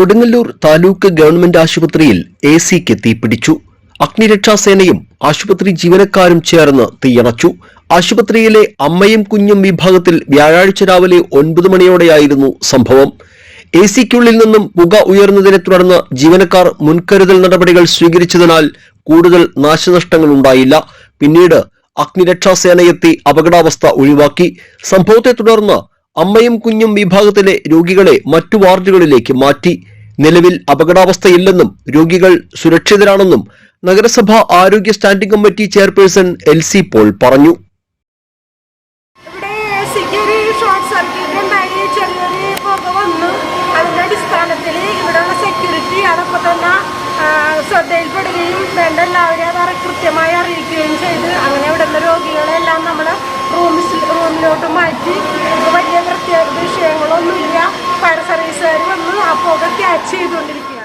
Kodungallur taluk government ആശുപത്രിയിൽ എ സിക്ക് തീപിടിച്ചു. അഗ്നിരക്ഷാസേനയും ആശുപത്രി ജീവനക്കാരും ചേർന്ന് തീയണച്ചു. ആശുപത്രിയിലെ അമ്മയും കുഞ്ഞും വിഭാഗത്തിൽ വ്യാഴാഴ്ച രാവിലെ ഒൻപത് മണിയോടെയായിരുന്നു സംഭവം. എ സിക്കുള്ളിൽ നിന്നും പുക ഉയർന്നതിനെ തുടർന്ന് ജീവനക്കാർ മുൻകരുതൽ നടപടികൾ സ്വീകരിച്ചതിനാൽ കൂടുതൽ നാശനഷ്ടങ്ങൾ ഉണ്ടായില്ല പിന്നീട് അഗ്നിരക്ഷാസേനയെത്തി അപകടാവസ്ഥ ഒഴിവാക്കി. സംഭവത്തെ തുടർന്ന് അമ്മയും കുഞ്ഞും വിഭാഗത്തിലെ രോഗികളെ മറ്റു വാർഡുകളിലേക്ക് മാറ്റി. നിലവിൽ അപകടാവസ്ഥയില്ലെന്നും രോഗികൾ സുരക്ഷിതരാണെന്നും നഗരസഭ ആരോഗ്യ standing committee chairperson L C Paul പറഞ്ഞു. അറിയിക്കുകയും ചെയ്ത്. അങ്ങനെ ഇവിടുന്ന് രോഗികളെല്ലാം നമ്മൾ റൂമിലോട്ട് മാറ്റി. ഇപ്പൊ അതൊക്കെ ക്യാച്ച് ചെയ്തുകൊണ്ടിരിക്കുക